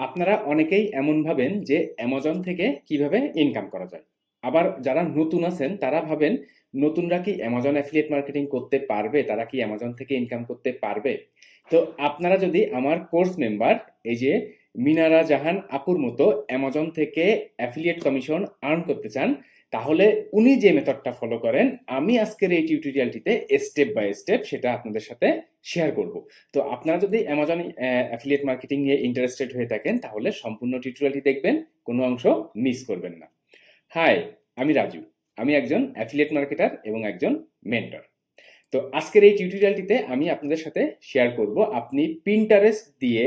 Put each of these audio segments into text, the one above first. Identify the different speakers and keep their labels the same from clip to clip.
Speaker 1: আপনারা অনেকেই এমন ভাবেন যে অ্যামাজন থেকে কীভাবে ইনকাম করা যায়। আবার যারা নতুন আছেন, তারা ভাবেন নতুনরা কি অ্যামাজন অ্যাফিলিয়েট মার্কেটিং করতে পারবে? তারা কি অ্যামাজন থেকে ইনকাম করতে পারবে? তো আপনারা যদি আমার কোর্স মেম্বার এই যে মিনারা জাহান আপুর মতো অ্যামাজন থেকে অ্যাফিলিয়েট কমিশন আর্ন করতে চান তাহলে উনি যে মেথডটা ফলো করেন, আমি আজকের এই টিউটোরিয়ালটিতে স্টেপ বাই স্টেপ সেটা আপনাদের সাথে শেয়ার করব। তো আপনারা যদি অ্যামাজন অ্যাফিলিয়েট মার্কেটিং নিয়ে ইন্টারেস্টেড হয়ে থাকেন, তাহলে সম্পূর্ণ টিউটোরিয়ালটি দেখবেন, কোনো অংশ মিস করবেন না। হাই আমি রাজু। আমি একজন অ্যাফিলিয়েট মার্কেটার এবং একজন মেন্টর তো আজকের এই টিউটোরিয়ালটিতে আমি আপনাদের সাথে শেয়ার করব আপনি পিন্টারেস্ট দিয়ে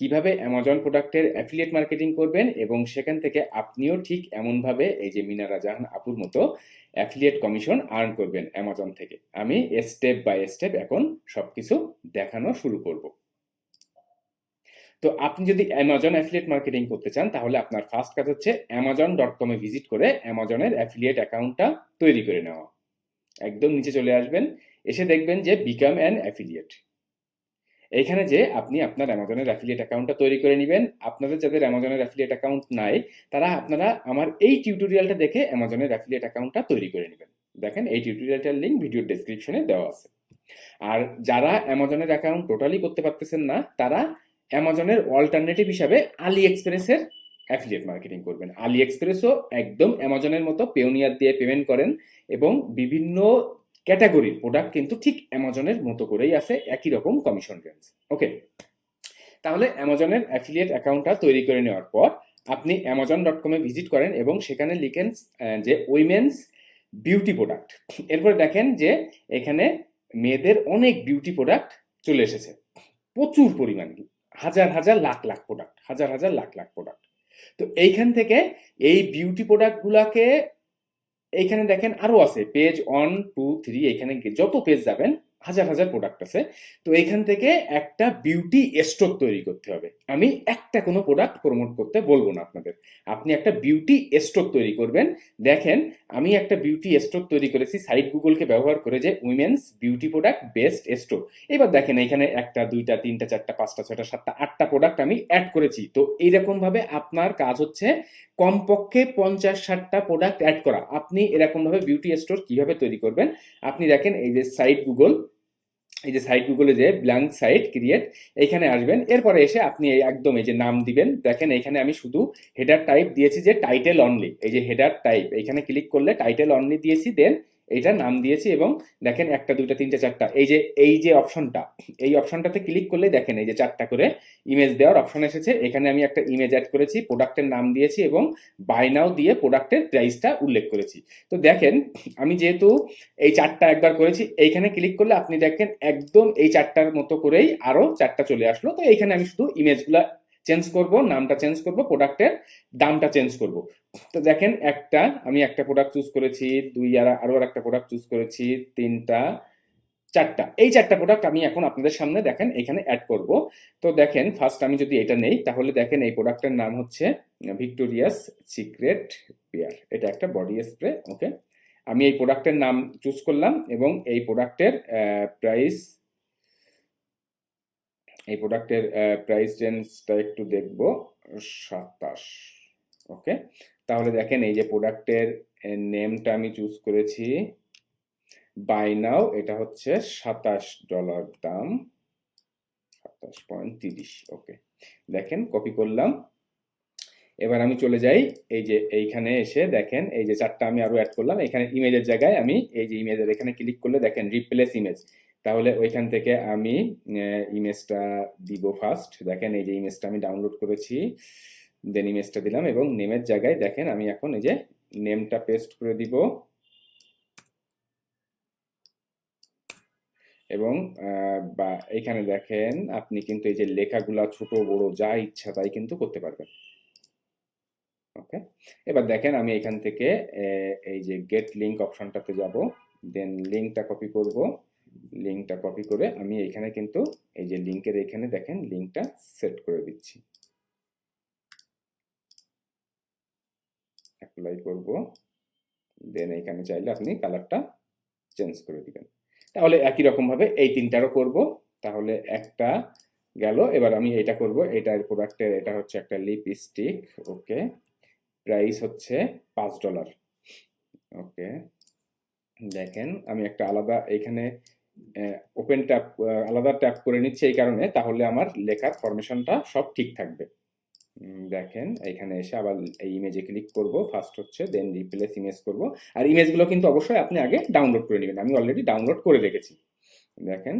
Speaker 1: কীভাবে অ্যামাজন প্রোডাক্টের অ্যাফিলিয়েট মার্কেটিং করবেন এবং সেখান থেকে আপনিও ঠিক এমনভাবে এই যে মিনারা জাহান আপুর মতো অ্যাফিলিয়েট কমিশন আর্ন করবেন অ্যামাজন থেকে। আমি স্টেপ বাই স্টেপ এখন সবকিছু দেখানো শুরু করব। তো আপনি যদি অ্যামাজন অ্যাফিলিয়েট মার্কেটিং করতে চান, তাহলে আপনার ফার্স্ট কাজ হচ্ছে অ্যামাজন ডট কমে ভিজিট করে অ্যামাজনের অ্যাফিলিয়েট অ্যাকাউন্টটা তৈরি করে নেওয়া। একদম নিচে চলে আসবেন। এসে দেখবেন যে বিকাম অ্যান অ্যাফিলিয়েট এখানে যে আপনি আপনার অ্যামাজনের অ্যাফিলিয়েট অ্যাকাউন্টটা তৈরি করে নেবেন, আপনাদের যাদের অ্যামাজনের অ্যাফিলিয়েট অ্যাকাউন্ট নাই, তারা আপনারা আমার এই টিউটোরিয়ালটা দেখে অ্যামাজনের অ্যাফিলিয়েট অ্যাকাউন্টটা তৈরি করে নেবেন। দেখেন, এই টিউটোরিয়ালটার লিঙ্ক ভিডিওর ডেসক্রিপশনে দেওয়া আছে। আর যারা অ্যামাজনের অ্যাকাউন্ট টোটালি করতে পারতেছেন না, তারা অ্যামাজনের অল্টারনেটিভ হিসাবে আলি এক্সপ্রেসের অ্যাফিলিয়েট মার্কেটিং করবেন। আলি এক্সপ্রেসও একদম অ্যামাজনের মতো পেওনিয়ার দিয়ে পেমেন্ট করেন এবং বিভিন্ন ক্যাটাগরির প্রোডাক্ট কিন্তু ঠিক অ্যামাজনের মতো করেই আছে একই রকম কমিশন রেঞ্জ ওকে তাহলে অ্যামাজনের অ্যাফিলিয়েট অ্যাকাউন্টটা তৈরি করে নেওয়ার পর আপনি অ্যামাজন ডট কমে ভিজিট করেন এবং সেখানে লিখেন যে উইমেন্স বিউটি প্রোডাক্ট এরপরে দেখেন যে এখানে মেয়েদের অনেক বিউটি প্রোডাক্ট চলে এসেছে। প্রচুর পরিমাণ, হাজার হাজার লাখ লাখ প্রোডাক্ট হাজার হাজার লাখ লাখ প্রোডাক্ট তো এইখান থেকে এই বিউটি প্রোডাক্টগুলোকে এইখানে দেখেন আরও আছে পেজ ওয়ান টু থ্রি এখানে যত পেজ যাবেন হাজার হাজার প্রোডাক্ট আছে। তো এইখান থেকে একটা বিউটি স্টোর তৈরি করতে হবে। আমি একটা কোনো প্রোডাক্ট প্রমোট করতে বলব না আপনাদের। আপনি একটা বিউটি স্টোর তৈরি করবেন। দেখেন, আমি একটা বিউটি স্টোর তৈরি করেছি, সাইট গুগলকে ব্যবহার করে যে women's beauty product best store এবার দেখেন, এখানে একটা, দুইটা, তিনটা, চারটা, পাঁচটা, ছয়টা, সাতটা, আটটা প্রোডাক্ট আমি অ্যাড করেছি। তো এইরকমভাবে আপনার কাজ হচ্ছে কমপক্ষে পঞ্চাশ, ষাটটা প্রোডাক্ট অ্যাড করা। আপনি এরকমভাবে বিউটি স্টোর কীভাবে তৈরি করবেন? আপনি দেখেন, এই যে সাইট গুগল এই যে সাইট গুগলে যে ব্ল্যাঙ্ক সাইট ক্রিয়েট এইখানে আসবেন। এরপরে এসে আপনি একদম এই যে নাম দিবেন। দেখেন এখানে আমি শুধু হেডার টাইপ দিয়েছি যে টাইটেল অনলি এই যে হেডার টাইপ এখানে ক্লিক করলে টাইটেল অনলি দিয়েছি দেন এইটা নাম দিয়েছি এবং দেখেন একটা, দুইটা, তিনটা, চারটা। এই যে এই যে অপশনটা, এই অপশনটাতে ক্লিক করলে দেখেন এই যে চারটা করে ইমেজ দেওয়ার অপশন এসেছে। এখানে আমি একটা ইমেজ অ্যাড করেছি প্রোডাক্টের নাম দিয়েছি এবং বাই নাও দিয়ে প্রোডাক্টের প্রাইসটা উল্লেখ করেছি। তো দেখেন, আমি যেহেতু এই চারটা একবার করেছি, এইখানে ক্লিক করলে আপনি দেখেন একদম এই চারটার মতো করেই আরও চারটা চলে আসলো। তো এইখানে আমি শুধু ইমেজগুলা চেঞ্জ করব, নামটা চেঞ্জ করব প্রোডাক্টের দামটা চেঞ্জ করব। তো দেখেন একটা, আমি একটা প্রোডাক্ট চুজ করেছি, দুই আর আরও একটা প্রোডাক্ট চুজ করেছি, তিনটা, চারটা। এই চারটা প্রোডাক্ট আমি এখন আপনাদের সামনে দেখেন, এখানে অ্যাড করব। তো দেখেন ফার্স্ট আমি যদি এটা নেই, তাহলে দেখেন এই প্রোডাক্টের নাম হচ্ছে ভিক্টোরিয়াস সিক্রেট পেয়ার এটা একটা বডি স্প্রে ওকে আমি এই প্রোডাক্টের নাম চুজ করলাম এবং এই প্রোডাক্টের প্রাইস এই প্রোডাক্টের প্রাইস রেঞ্জটা একটু দেখব। সাতাশ ওকে তাহলে দেখেন এই যে প্রোডাক্টের নেমটা আমি চুজ করেছি। বাই নাও এটা হচ্ছে সাতাশ ডলার দাম। সাতাশ পয়েন্ট তিরিশ ওকে দেখেন কপি করলাম। এবার আমি চলে যাই, এই যে এইখানে এসে দেখেন, এই যে চারটা আমি আরও অ্যাড করলাম। এখানে ইমেজের জায়গায় আমি এই যে ইমেজের এখানে ক্লিক করলে দেখেন রিপ্লেস ইমেজ তাহলে ওইখান থেকে আমি ইমেজটা দিব ফার্স্ট দেখেন, এই যে ইমেজটা আমি ডাউনলোড করেছি। দেন ইমেজটা দিলাম এবং নেমের জায়গায় দেখেন, আমি এখন এই যে নেমটা পেস্ট করে দিব। এবং বা এখানে দেখেন, আপনি কিন্তু এই যে লেখাগুলা ছোট, বড়, যা ইচ্ছা তাই কিন্তু করতে পারবেন। ওকে এবার দেখেন, আমি এখান থেকে এই যে গেট লিঙ্ক অপশনটাতে যাব। দেন লিঙ্কটা কপি করব। লিংকটা কপি করে আমি এখানে কিন্তু এই যে লিঙ্কের এখানে দেখেন লিঙ্কটা সেট করে দিচ্ছি। অ্যাপ্লাই করব। দেন এখানে চাইলে আপনি কালারটা চেঞ্জ করে দিবেন। তাহলে একই রকম ভাবে এই তিনটারও করব। তাহলে একটা গেল, এবার আমি এটা করব। এটার প্রোডাক্টের এটা হচ্ছে একটা লিপস্টিক ওকে প্রাইস হচ্ছে পাঁচ ডলার ওকে দেখেন আমি একটা আলাদা এখানে ওপেন ট্যাপ আলাদা ট্যাপ করে নিচ্ছে এই কারণে, তাহলে আমার লেখার ফরমেশনটা সব ঠিক থাকবে। দেখেন, এখানে এসে আবার এই ইমেজে ক্লিক করব ফার্স্ট হচ্ছে দেন রিপ্লেস ইমেজ করব। আর ইমেজগুলো কিন্তু অবশ্যই আপনি আগে ডাউনলোড করে নেবেন, আমি অলরেডি ডাউনলোড করে রেখেছি। দেখেন।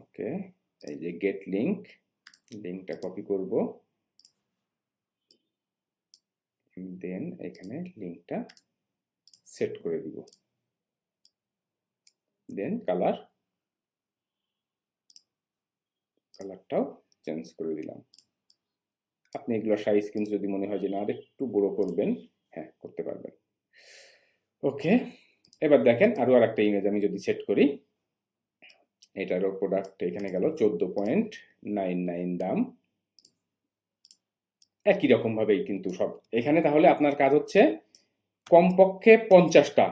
Speaker 1: ওকে এই যে গেট লিংক লিংকটা কপি করব। দেন এখানে লিংকটা সেট করে দিব। দেন কালার কালারটাও চেঞ্জ করে দিলাম। আপনি এগুলো সাইজ কিন্তু যদি মনে হয় যে না একটু বড় করবেন হ্যাঁ করতে পারবেন। ওকে এবার দেখেন আরও আর একটা ইমেজ আমি যদি সেট করি। এটারও প্রোডাক্ট এখানে গেল চোদ্দ পয়েন্ট নাইন নাইন দাম। একই রকম ভাবেই কিন্তু সব। এখানে তাহলে আপনার কাজ হচ্ছে কমপক্ষে পঞ্চাশটা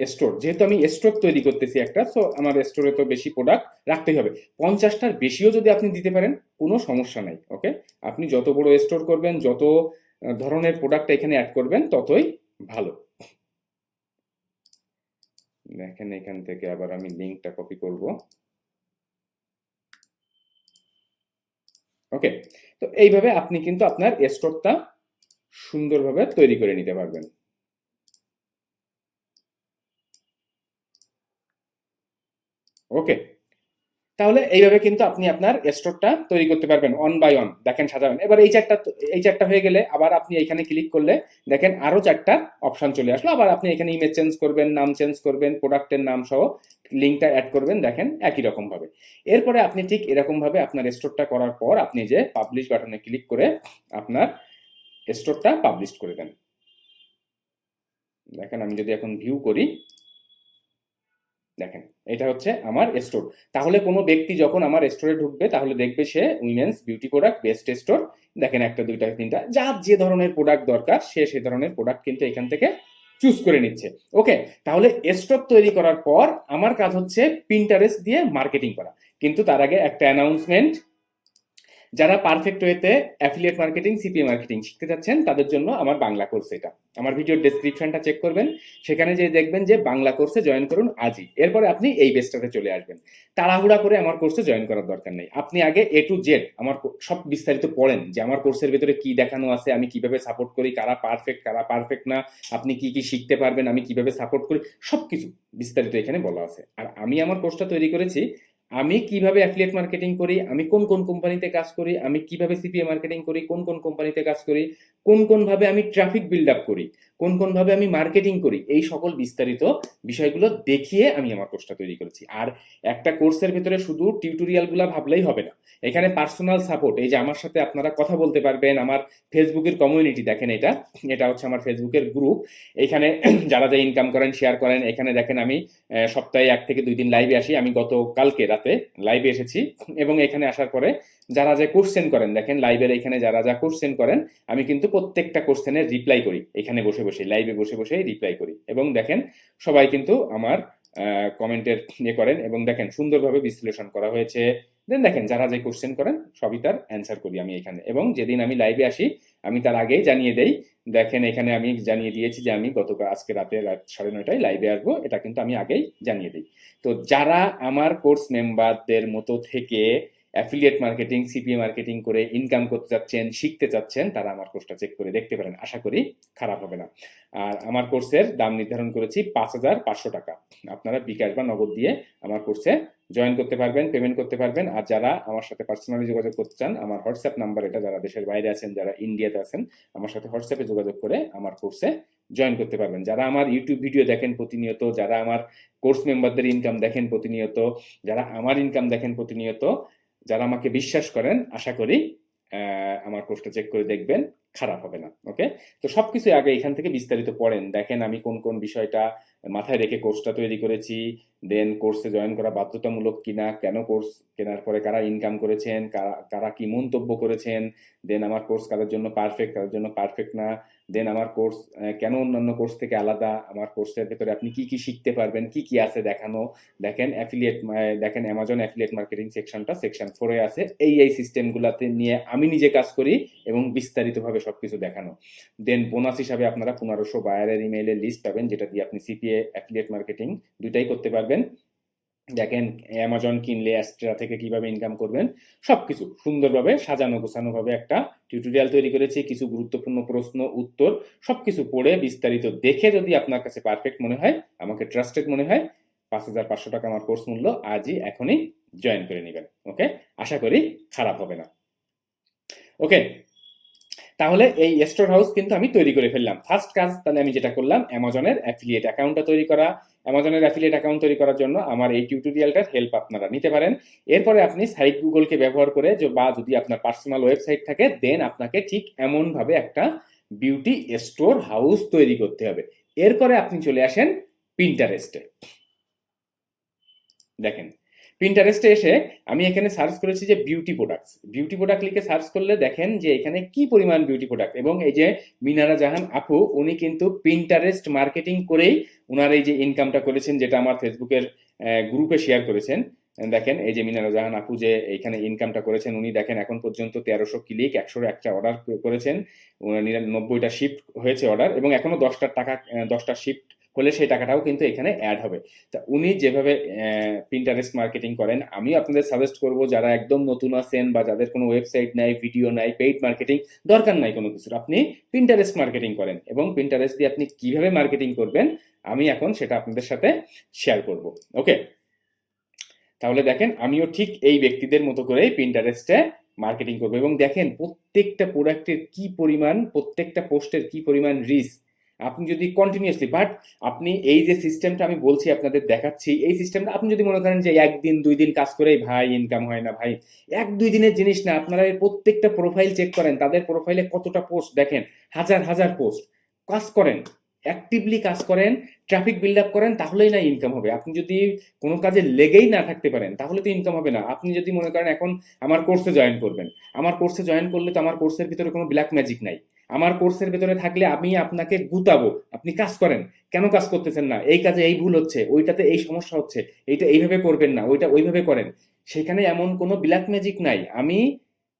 Speaker 1: স্টোর যেহেতু আমি স্টোর তৈরি করতেছি একটা সো আমার স্টোরে তো বেশি প্রোডাক্ট রাখতেই হবে। পঞ্চাশটার বেশিও যদি আপনি দিতে পারেন, কোনো সমস্যা নাই ওকে আপনি যত বড় স্টোর করবেন, যত ধরনের প্রোডাক্ট এখানে অ্যাড করবেন, ততই ভালো। দেখেন এখান থেকে আবার আমি লিঙ্কটা কপি করব। ওকে তো এইভাবে আপনি কিন্তু আপনার স্টোরটা সুন্দরভাবে তৈরি করে নিতে পারবেন। ওকে তাহলে এইভাবে কিন্তু আপনি আপনার স্টোরটা তৈরি করতে পারবেন অন বাই অন দেখেন সাজাবেন। এবার এই চারটা এই চারটা হয়ে গেলে আবার আপনি এখানে ক্লিক করলে দেখেন আরও চারটা অপশন চলে আসলো। আবার আপনি এখানে ইমেজ চেঞ্জ করবেন, নাম চেঞ্জ করবেন প্রোডাক্টের নাম সহ লিঙ্কটা অ্যাড করবেন, দেখেন একই রকম ভাবে। এরপরে আপনি ঠিক এরকম ভাবে আপনার স্টোরটা করার পর আপনি যে পাবলিশ বাটনে ক্লিক করে আপনার স্টোরটা পাবলিশ করে দেন। দেখেন আমি যদি এখন ভিউ করি দেখেন, এটা হচ্ছে আমার স্টোর তাহলে কোনো ব্যক্তি যখন আমার স্টোরে ঢুকবে, তাহলে দেখবে সে women's beauty product best store দেখেন একটা, দুইটা, তিনটা, যার যে ধরনের প্রোডাক্ট দরকার, সে সে ধরনের প্রোডাক্ট কিন্তু এখান থেকে চুজ করে নিচ্ছে। ওকে তাহলে স্টোর তৈরি করার পর আমার কাজ হচ্ছে প্রিন্টারেস্ট দিয়ে মার্কেটিং করা। কিন্তু তার আগে একটা অ্যানাউন্সমেন্ট যারা পারফেক্ট ওয়েতে অ্যাফিলিয়েট মার্কেটিং সিপিএ মার্কেটিং শিখতে চাচ্ছেন, তাদের জন্য আমার বাংলা কোর্স এটা। আমার ভিডিওর ডেসক্রিপশনটা চেক করবেন। সেখানে যে দেখবেন যে বাংলা কোর্সে জয়েন করুন আজই। এরপরে আপনি এই বেসটাতে চলে আসবেন। তাড়াহুড়া করে আমার কোর্সে জয়েন করার দরকার নেই। আপনি আগে এ টু জেড আমার সব বিস্তারিত পড়েন যে আমার কোর্সের ভিতরে কি দেখানো আছে, আমি কীভাবে সাপোর্ট করি, কারা পারফেক্ট কারা পারফেক্ট না, আপনি কি কি শিখতে পারবেন, আমি কীভাবে সাপোর্ট করি, সবকিছু বিস্তারিত এখানে বলা আছে। আর আমি আমার কোর্সটা তৈরি করেছি আমি কীভাবে অ্যাফিলিয়েট মার্কেটিং করি? আমি কোন কোন কোম্পানিতে কাজ করি? আমি কীভাবে সিপিএ মার্কেটিং করি? কোন কোন কোম্পানিতে কাজ করি? কোন কোন ভাবে আমি ট্রাফিক বিল্ড আপ করি? কোন কোন ভাবে আমি মার্কেটিং করি? এই সকল বিস্তারিত বিষয়গুলো দেখিয়ে আমি আমার কোর্সটা তৈরি করেছি। আর একটা কোর্সের ভিতরে শুধু টিউটোরিয়ালগুলো ভাবলেই হবে না। এখানে পার্সোনাল সাপোর্ট এই যে আমার সাথে আপনারা কথা বলতে পারবেন, আমার ফেসবুকের কমিউনিটি দেখেন এটা এটা হচ্ছে আমার ফেসবুকের গ্রুপ এখানে যারা যা ইনকাম করেন শেয়ার করেন, এখানে দেখেন আমি সপ্তাহে এক থেকে দুই দিন লাইভে আসি। আমি গত কালকে রাতে লাইভে এসেছি। এবং এখানে আসার পরে যারা যা কোশ্চেন করেন, দেখেন লাইভের এখানে যারা যা কোশ্চেন করেন, আমি কিন্তু প্রত্যেকটা কোশ্চেনের রিপ্লাই করি। এখানে বসে বসে লাইভে বসে বসে রিপ্লাই করি। এবং দেখেন, সবাই কিন্তু আমার কমেন্টের ইয়ে করেন এবং দেখেন সুন্দরভাবে বিশ্লেষণ করা হয়েছে। দেন দেখেন, যারা যে কোশ্চেন করেন, সবই তার অ্যান্সার করি আমি এখানে। এবং যেদিন আমি লাইভে আসি আমি তার আগেই জানিয়ে দেই। দেখেন, এখানে আমি জানিয়ে দিয়েছি যে আমি গতকাল আজকে রাতে রাত সাড়ে নয়টায় লাইভে আসব। এটা কিন্তু আমি আগেই জানিয়ে দিই। তো যারা আমার কোর্স মেম্বারদের মতো থেকে অ্যাফিলিয়েট মার্কেটিং সিপিএ মার্কেটিং করে ইনকাম করতে চাচ্ছেন, শিখতে চাচ্ছেন, তারা আমার কোর্সটা চেক করে দেখতে পারেন। আশা করি খারাপ হবে না। আর আমার কোর্সের দাম নির্ধারণ করেছি পাঁচ হাজার পাঁচশো টাকা। আপনারা বিকাশ বা নগদ দিয়ে আমার কোর্সে জয়েন করতে পারবেন পেমেন্ট করতে পারবেন। আর যারা আমার সাথে পার্সোনালি যোগাযোগ করতে চান, আমার হোয়াটসঅ্যাপ নাম্বার এটা যারা দেশের বাইরে আছেন, যারা ইন্ডিয়াতে আছেন, আমার সাথে হোয়াটসঅ্যাপে যোগাযোগ করে আমার কোর্সে জয়েন করতে পারবেন। যারা আমার ইউটিউব ভিডিও দেখেন প্রতিনিয়ত, যারা আমার কোর্স মেম্বারদের ইনকাম দেখেন প্রতিনিয়ত, যারা আমার ইনকাম দেখেন প্রতিনিয়ত যারা আমাকে বিশ্বাস করেন আশা করি আমার কোর্সটা চেক করে দেখবেন। খারাপ হবে না ওকে তো সবকিছু আগে এখান থেকে বিস্তারিত পড়েন। দেখেন আমি কোন কোন বিষয়টা মাথায় রেখে কোর্সটা তৈরি করেছি দেন কোর্সে জয়েন করা বাধ্যতামূলক কিনা, কেন কোর্স কেনার পরে কারা ইনকাম করেছেন, কারা কারা কি মন্তব্য করেছেন দেন আমার কোর্স কাদের জন্য পারফেক্ট কাদের জন্য পারফেক্ট না দেন আমার কোর্স কেন অন্যান্য কোর্স থেকে আলাদা, আমার কোর্সের ভেতরে আপনি কি কি শিখতে পারবেন, কি কি আছে দেখানো, দেখেন অ্যাফিলিয়েট দেখেন অ্যামাজন অ্যাফিলিয়েট মার্কেটিং সেকশনটা সেকশন ফোরে আছে, এই এই সিস্টেমগুলোতে নিয়ে আমি নিজে কাজ করি এবং বিস্তারিতভাবে সবকিছু দেখানো। দেন বোনাস হিসাবে আপনারা পনেরোশো বায়ারের ইমেইলের লিস্ট পাবেন, যেটা দিয়ে আপনি সিপিএ অ্যাফিলিয়েট মার্কেটিং দুইটাই করতে পারবেন। দেখেন অ্যামাজন কিনলে অ্যাস্ট্রা থেকে কীভাবে ইনকাম করবেন, সবকিছু সুন্দরভাবে সাজানো গোছানো ভাবে একটা টিউটোরিয়াল তৈরি করেছি, কিছু গুরুত্বপূর্ণ প্রশ্ন, উত্তর, সবকিছু পড়ে বিস্তারিত দেখে যদি আপনার কাছে পারফেক্ট মনে হয়, আমাকে ট্রাস্টেড মনে হয়, পাঁচ হাজার পাঁচশো টাকা আমার কোর্স মূল্য আজই এখনই জয়েন করে নেবেন ওকে আশা করি খারাপ হবে না। ওকে তাহলে এই স্টোর হাউস কিন্তু আমি তৈরি করে ফেললাম। ফার্স্ট কাজ তাহলে আমি যেটা করলাম অ্যামাজনের অ্যাফিলিয়েট অ্যাকাউন্টটা তৈরি করা। অ্যামাজনের অ্যাফিলিয়েট অ্যাকাউন্ট তৈরি করার জন্য আমার এই টিউটোরিয়ালটার হেল্প আপনারা নিতে পারেন। এরপরে আপনি সাইট গুগলকে ব্যবহার করে বা যদি আপনার পার্সোনাল ওয়েবসাইট থাকে দেন আপনাকে ঠিক এমনভাবে একটা বিউটি স্টোর হাউস তৈরি করতে হবে। এরপরে আপনি চলে আসেন পিন্টারেস্টে দেখেন পিন্টারেস্টে এসে আমি এখানে সার্চ করেছি যে বিউটি প্রোডাক্টস বিউটি প্রোডাক্ট লিখে সার্চ করলে দেখেন যে এখানে কি পরিমাণ বিউটি প্রোডাক্ট এবং এই যে মিনারা জাহান আপু, উনি কিন্তু পিন্টারেস্ট মার্কেটিং করেই ওনার এই যে ইনকামটা করেছেন, যেটা আমার ফেসবুকের গ্রুপে শেয়ার করেছেন। দেখেন, এই যে মিনারা জাহান আপু যে এখানে ইনকামটা করেছেন, উনি দেখেন এখন পর্যন্ত তেরোশো ক্লিক একশো একটা অর্ডার করেছেন। নিরানব্বইটা শিফট হয়েছে অর্ডার এবং এখনও দশটার টাকা দশটা শিফট হলে সেই টাকাটাও কিন্তু এখানে অ্যাড হবে। তা উনি যেভাবে পিন্টারেস্ট মার্কেটিং করেন, আমি আপনাদের সাজেস্ট করব যারা একদম নতুন আছেন বা যাদের কোনো ওয়েবসাইট নাই ভিডিও নাই পেইড মার্কেটিং দরকার নাই কোনো কিছুর, আপনি পিন্টারেস্ট মার্কেটিং করেন এবং পিন্টারেস্ট দিয়ে আপনি কীভাবে মার্কেটিং করবেন, আমি এখন সেটা আপনাদের সাথে শেয়ার করব। ওকে তাহলে দেখেন, আমিও ঠিক এই ব্যক্তিদের মতো করেই পিন্টারেস্টে মার্কেটিং করব এবং দেখেন, প্রত্যেকটা প্রোডাক্টের কি পরিমাণ, প্রত্যেকটা পোস্টের কি পরিমাণ রিস্ক আপনি যদি কন্টিনিউসলি বাট আপনি এই যে সিস্টেমটা আমি বলছি আপনাদের দেখাচ্ছি, এই সিস্টেমটা আপনি যদি মনে করেন যে একদিন, দুই দিন কাজ করেই ভাই ইনকাম হয় না ভাই, এক, দুই দিনের জিনিস না, আপনারা প্রত্যেকটা প্রোফাইল চেক করেন, তাদের প্রোফাইলে কতটা পোস্ট দেখেন, হাজার হাজার পোস্ট কাজ করেন অ্যাক্টিভলি কাজ করেন ট্রাফিক বিল্ড আপ করেন, তাহলেই না ইনকাম হবে। আপনি যদি কোনো কাজে লেগেই না থাকতে পারেন, তাহলে তো ইনকাম হবে না। আপনি যদি মনে করেন এখন আমার কোর্সে জয়েন করবেন, আমার কোর্সে জয়েন করলে তো আমার কোর্সের ভিতরে কোনো ব্ল্যাক ম্যাজিক নাই। আমার কোর্সের ভেতরে থাকলে আমি আপনাকে গুতাবো। আপনি কাজ করেন। কেন কাজ করতেছেন না? এই কাজে এই ভুল হচ্ছে। ওইটাতে এই সমস্যা হচ্ছে। এইটা এইভাবে করবেন না। ওইটা ওইভাবে করেন। সেখানে এমন কোনো ব্ল্যাক ম্যাজিক নাই। আমি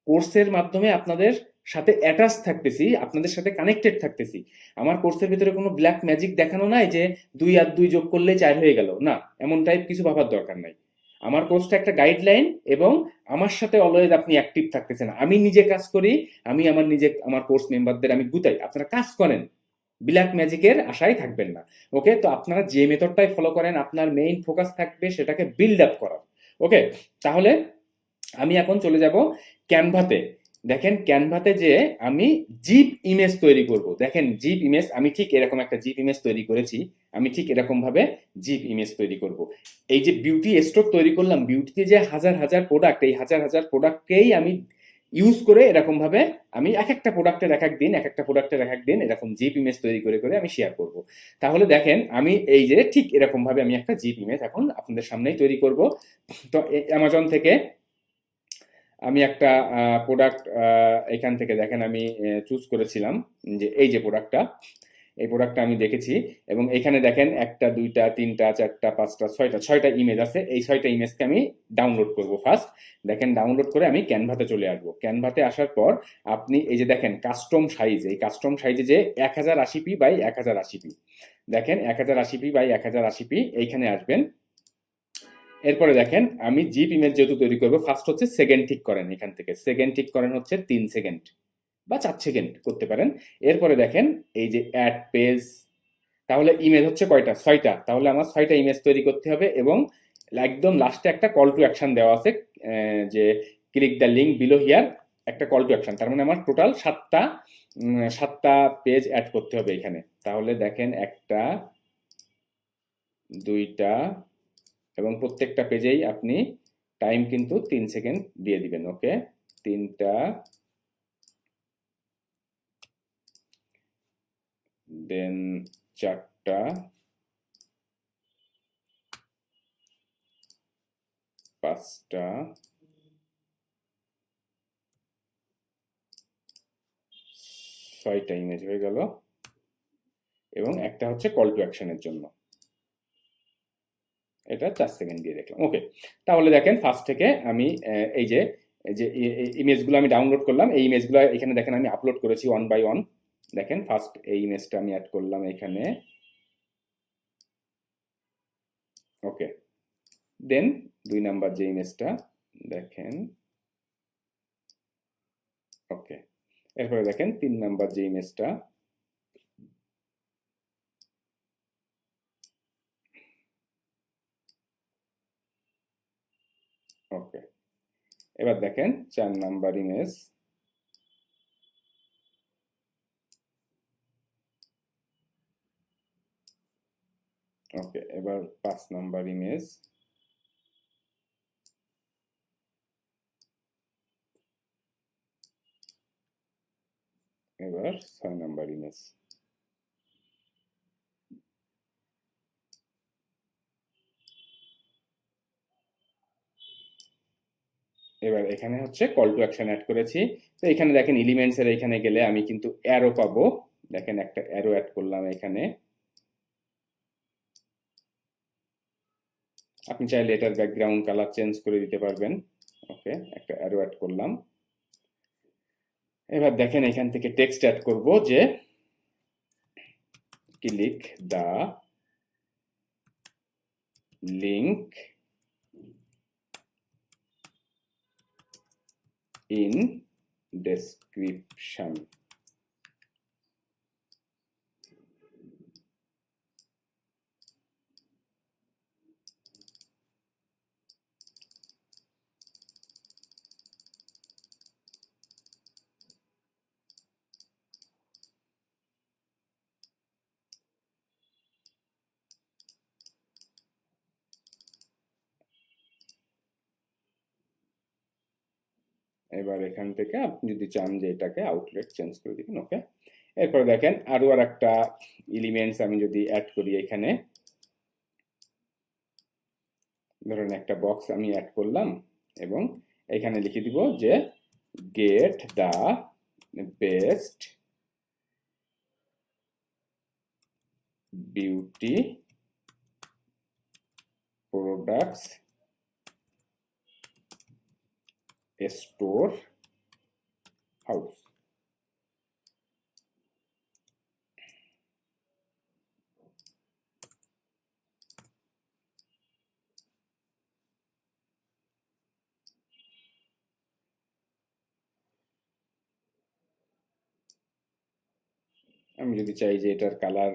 Speaker 1: কোর্সের মাধ্যমে আপনাদের সাথে অ্যাটাচ থাকতেছি, আপনাদের সাথে কানেক্টেড থাকতেছি। আমার কোর্সের ভিতরে কোনো ব্ল্যাক ম্যাজিক দেখানো নাই যে দুই আর দুই যোগ করলে চার হয়ে গেল। না, এমন টাইপ কিছু ভাবার দরকার নাই। আমার কোর্সটা একটা গাইডলাইন এবং আমার সাথে অলওয়েজ আপনি অ্যাক্টিভ থাকতেছেন। আমি নিজে কাজ করি, আমি আমার নিজে, আমার কোর্স মেম্বারদের আমি গুতাই। আপনারা কাজ করেন। ব্ল্যাক ম্যাজিকের আশায় থাকবেন না। ওকে? তো আপনারা যে মেথডটাই ফলো করেন, আপনার মেইন ফোকাস থাকবে সেটাকে বিল্ড আপ করার। ওকে? তাহলে আমি এখন চলে যাব ক্যানভাতে দেখেন ক্যানভাতে যে আমি জিপ ইমেজ তৈরি করব। দেখেন জিপ ইমেজ, আমি ঠিক এরকম একটা জিপ ইমেজ তৈরি করেছি। আমি ঠিক এরকম ভাবে জিপ ইমেজ তৈরি করব। এই যে বিউটি স্টোর তৈরি করলাম, বিউটিতে যে হাজার হাজার প্রোডাক্ট এই হাজার হাজার প্রোডাক্টকেই আমি ইউজ করে এরকম ভাবে আমি এক একটা প্রোডাক্টের এক এক দিন এক একটা প্রোডাক্টের এক এক দিন এরকম জিপ ইমেজ তৈরি করে করে আমি শেয়ার করব। তাহলে দেখেন আমি এই যে ঠিক এরকম ভাবে আমি একটা জিপ ইমেজ এখন আপনাদের সামনেই তৈরি করব। তো অ্যামাজন থেকে আমি একটা প্রোডাক্ট এখান থেকে দেখেন আমি চুজ করেছিলাম যে এই যে প্রোডাক্টটা এই প্রোডাক্টটা আমি দেখেছি এবং এখানে দেখেন একটা, দুইটা, তিনটা, চারটা, পাঁচটা, ছয়টা ছয়টা ইমেজ আছে। এই ছয়টা ইমেজকে আমি ডাউনলোড করব ফার্স্ট দেখেন ডাউনলোড করে আমি ক্যানভাতে চলে আসব। ক্যানভাতে আসার পর আপনি এই যে দেখেন কাস্টম সাইজ এই কাস্টম সাইজে যে এক হাজার আশি পি বাই এক হাজার আশি পি। দেখেন এক হাজার আশি পি বাই এক হাজার আশি পি এইখানে আসবেন। এরপরে দেখেন, আমি জিপ ইমেজ যেহেতু তৈরি করব ফার্স্ট হচ্ছে সেকেন্ড ঠিক করেন এখান থেকে। সেকেন্ড ঠিক করেন হচ্ছে তিন সেকেন্ড বা চার সেকেন্ড করতে পারেন। এরপরে দেখেন, এই যে অ্যাড পেজ তাহলে ইমেজ হচ্ছে কয়টা? ছয়টা। তাহলে আমার ছয়টা ইমেজ তৈরি করতে হবে এবং একদম লাস্টে একটা কল টু অ্যাকশন দেওয়া আছে যে click the link below here একটা কল টু অ্যাকশন তার মানে আমার টোটাল সাতটা সাতটা পেজ অ্যাড করতে হবে এখানে। তাহলে দেখেন একটা, দুইটা এবং প্রত্যেকটা পেজেই আপনি টাইম কিন্তু তিন সেকেন্ড দিয়ে দিবেন ওকে তিনটা দেন চারটা পাঁচটা ছয়টা ইমেজ হয়ে গেল এবং একটা হচ্ছে কল টু অ্যাকশনের জন্য। এটা চার সেকেন্ড দিয়ে দেখলাম। ওকে তাহলে দেখেন ফার্স্ট থেকে আমি এই যে যে ইমেজগুলো আমি ডাউনলোড করলাম, এই ইমেজগুলো এখানে দেখেন আমি আপলোড করেছি ওয়ান বাই ওয়ান দেখেন ফার্স্ট এই ইমেজটা আমি অ্যাড করলাম এখানে। ওকে দেন দুই নাম্বার যে ইমেজটা, দেখেন। ওকে এরপরে দেখেন তিন নাম্বার যে ইমেজটা ওকে এবার দেখেন চার নাম্বার ইমেজ ওকে এবার পাঁচ নাম্বার ইমেজ এবার ছয় নাম্বার ইমেজ এবার এখানে হচ্ছে কল টু অ্যাকশন অ্যাড করেছি। তো এখানে দেখেন এলিমেন্টস এর এখানে গেলে আমি কিন্তু অ্যারো পাবো। দেখেন একটা অ্যারো অ্যাড করলাম এখানে। আপনি চাইলে এটার ব্যাকগ্রাউন্ড কালার চেঞ্জ করে দিতে পারবেন। ওকে, একটা অ্যারো অ্যাড করলাম। এবার দেখেন এখান থেকে টেক্সট অ্যাড করব যে click the link in description এবার এখান থেকে আপনি যদি চান যে এটাকে আউটলেট চেঞ্জ করে দিবেন ওকে এরপরে দেখেন আরও আর একটা এলিমেন্টস আমি যদি অ্যাড করি এখানে। ধরেন একটা বক্স আমি অ্যাড করলাম এবং এখানে লিখে দিব যে get the best beauty products store house. আমি যদি চাই যে এটার কালার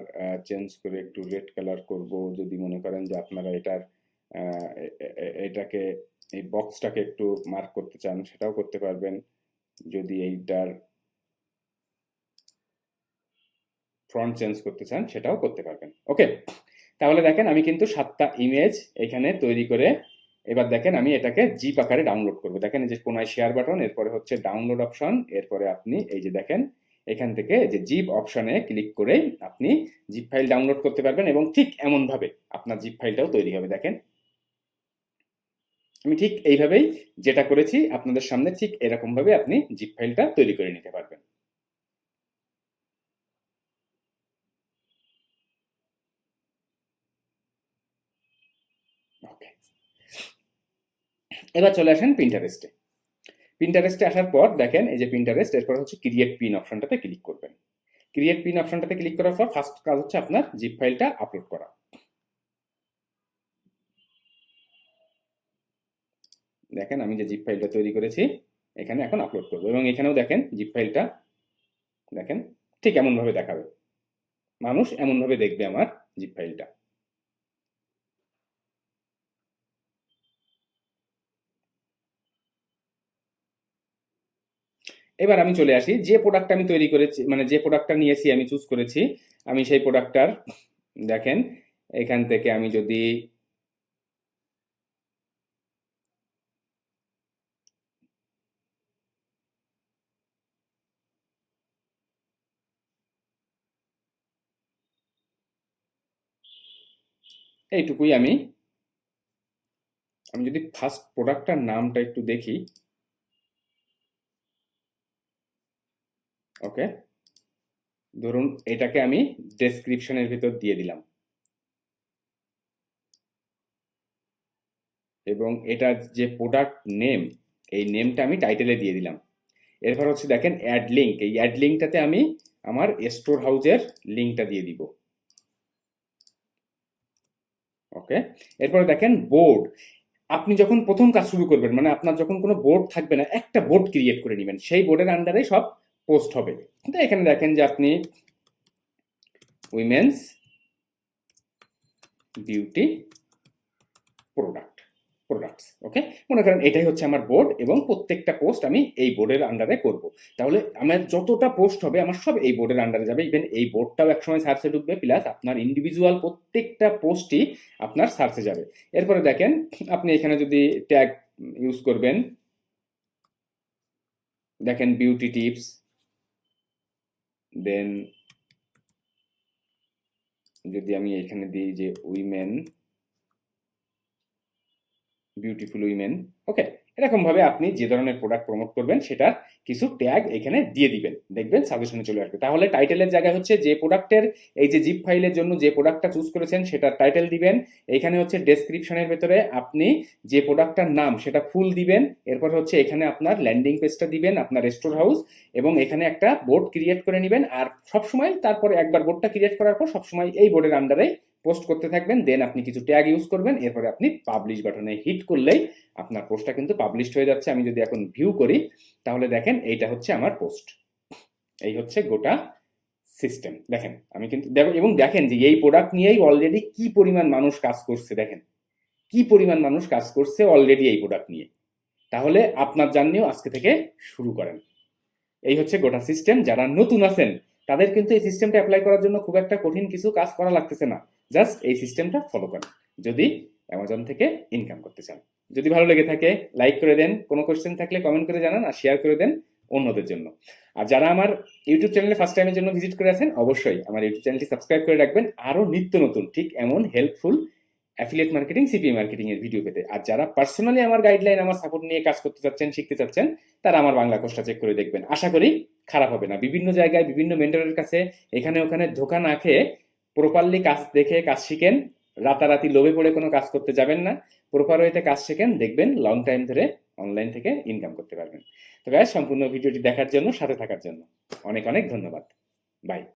Speaker 1: চেঞ্জ করে একটু রেড কালার করব, যদি মনে করেন যে আপনারা এটার এটাকে এই বক্সটাকে একটু মার্ক করতে চান, সেটাও করতে পারবেন। যদি এইটার ফ্রন্ট চেঞ্জ করতে চান, সেটাও করতে পারবেন। ওকে তাহলে দেখেন আমি কিন্তু সাতটা ইমেজ এখানে তৈরি করে, এবার দেখেন আমি এটাকে জিপ আকারে ডাউনলোড করব। দেখেন এই যে কোনায় শেয়ার বাটন এরপরে হচ্ছে ডাউনলোড অপশন এরপরে আপনি এই যে দেখেন, এখান থেকে যে জিপ অপশনে ক্লিক করে আপনি জিপ ফাইল ডাউনলোড করতে পারবেন এবং ঠিক এমন ভাবে আপনার জিপ ফাইলটাও তৈরি হবে। দেখেন আমি ঠিক এইভাবেই যেটা করেছি আপনাদের সামনে ঠিক এরকম ভাবে আপনি জিপ ফাইলটা তৈরি করে নিতে পারবেন। এবার চলে আসেন পিন্টারেস্টে পিন্টারেস্টে আসার পর দেখেন এই যে পিন্টারেস্ট এরপর হচ্ছে ক্রিয়েট পিন অপশনটাতে ক্লিক করবেন। ক্রিয়েট পিন অপশনটাতে ক্লিক করার পর ফার্স্ট কাজ হচ্ছে আপনার জিপ ফাইলটা আপলোড করা। দেখেন আমি যে জিপ ফাইলটা তৈরি করেছি, এখানে এখন আপলোড করব। এবং এখানেও দেখেন জিপ ফাইলটা দেখেন ঠিক এমন ভাবে দেখাবে। মানুষ এমন ভাবে দেখবে আমার জিপ ফাইলটা এবার আমি চলে আসি, যে প্রোডাক্টটা আমি তৈরি করেছি মানে যে প্রোডাক্টটা নিয়েছি, আমি চুজ করেছি, আমি সেই প্রোডাক্টটার দেখেন, এখান থেকে আমি যদি এইটুকুই আমি। আমি যদি ফার্স্ট প্রোডাক্টটার নামটা একটু দেখি। ওকে ধরুন, এটাকে আমি ডেসক্রিপশনের ভিতর দিয়ে দিলাম। এবং এটা যে প্রোডাক্ট নেম এই নেমটা আমি টাইটেলে দিয়ে দিলাম। এরপর হচ্ছে দেখেন অ্যাড লিঙ্ক এই অ্যাড লিঙ্কটাতে আমি আমার স্টোর হাউজের লিঙ্কটা দিয়ে দিব। ওকে এরপরে দেখেন বোর্ড আপনি যখন প্রথম কাজ শুরু করবেন মানে আপনার যখন কোনো বোর্ড থাকবে না, একটা বোর্ড ক্রিয়েট করে নেবেন। সেই বোর্ডের আন্ডারে সব পোস্ট হবে। তো এখানে দেখেন যে আপনি women's beauty product products okay মনে করেন এটাই হচ্ছে আমার বোর্ড এবং প্রত্যেকটা পোস্ট আমি এই বোর্ডের আন্ডারে করব। তাহলে আমার যতটা পোস্ট হবে, আমার সব এই বোর্ডের আন্ডারে যাবে। ইভেন এই বোর্ডটাও একসময় সার্চে ঢুকবে প্লাস আপনার ইন্ডিভিজুয়াল প্রত্যেকটা পোস্টই আপনার সার্চে যাবে। এরপরে দেখেন, আপনি এখানে যদি ট্যাগ ইউজ করবেন, দেখেন বিউটি টিপস দেন যদি আমি এখানে দিই যে উইমেন বিউটিফুল উইমেন ওকে এরকম ভাবে আপনি যে ধরনের প্রোডাক্ট প্রমোট করবেন, সেটার কিছু ট্যাগ এখানে দিয়ে দিবেন। দেখবেন সাজেশনে চলে আসবে। তাহলে টাইটেলের জায়গায় হচ্ছে যে প্রোডাক্টের এই যে জিপ ফাইলের জন্য যে প্রোডাক্টটা চুজ করেছেন, সেটার টাইটেল দিবেন। এখানে হচ্ছে ডেসক্রিপশনের ভেতরে আপনি যে প্রোডাক্টটার নাম, সেটা ফুল দিবেন। এরপর হচ্ছে এখানে আপনার ল্যান্ডিং পেজটা দিবেন, আপনার স্টোর হাউস এবং এখানে একটা বোর্ড ক্রিয়েট করে নেবেন। আর সবসময় তারপরে একবার বোর্ডটা ক্রিয়েট করার পর সবসময় এই বোর্ডের আন্ডারে পোস্ট করতে থাকবেন দেন আপনি কিছু ট্যাগ ইউজ করবেন, এরপরে আপনি পাবলিশ বাটনে হিট করলেই আপনার পোস্টটা কিন্তু পাবলিশড হয়ে যাচ্ছে। আমি যদি এখন ভিউ করি, তাহলে দেখেন এইটা হচ্ছে আমার পোস্ট এই হচ্ছে গোটা সিস্টেম দেখেন, আমি কিন্তু দেখো, এবং দেখেন যে এই প্রোডাক্ট নিয়েই অলরেডি কি পরিমাণ মানুষ কাজ করছে, দেখেন। কি পরিমাণ মানুষ কাজ করছে অলরেডি এই প্রোডাক্ট নিয়ে। তাহলে আপনার জার্নিও আজকে থেকে শুরু করেন। এই হচ্ছে গোটা সিস্টেম যারা নতুন আছেন তাদের কিন্তু এই সিস্টেমটা অ্যাপ্লাই করার জন্য খুব একটা কঠিন কিছু কাজ করা লাগতেছে না। জাস্ট এই সিস্টেমটা ফলো করেন। যদি অ্যামাজন থেকে ইনকাম করতে চান। যদি ভালো লেগে থাকে লাইক করে দেন। কোনো কোয়েশ্চেন থাকলে কমেন্ট করে জানান আর শেয়ার করে দেন অন্যদের জন্য। আর যারা আমার ইউটিউব চ্যানেলে ফার্স্ট টাইমের জন্য ভিজিট করে আছেন, অবশ্যই আমার ইউটিউব চ্যানেলটি সাবস্ক্রাইব করে রাখবেন। আরও নিত্য নতুন, ঠিক এমন helpful affiliate marketing CP marketing এর ভিডিও পেতে। আর যারা পার্সোনালি আমার গাইডলাইন আমার সাপোর্ট নিয়ে কাজ করতে চাচ্ছেন, শিখতে চাচ্ছেন, তারা আমার বাংলা কোর্সটা চেক করে দেখবেন। আশা করি খারাপ হবে না। বিভিন্ন জায়গায় বিভিন্ন মেন্টরের কাছে এখানে ওখানে ধোকা না খেয়ে প্রপারলি কাজ দেখে, কাজ শিখেন। রাতারাতি লোভে পড়ে কোনো কাজ করতে যাবেন না। প্রপার ওয়েতে কাজ শেখেন, দেখবেন লং টাইম ধরে অনলাইন থেকে ইনকাম করতে পারবেন। তো গাইস সম্পূর্ণ ভিডিওটি দেখার জন্য, সাথে থাকার জন্য অনেক অনেক ধন্যবাদ। বাই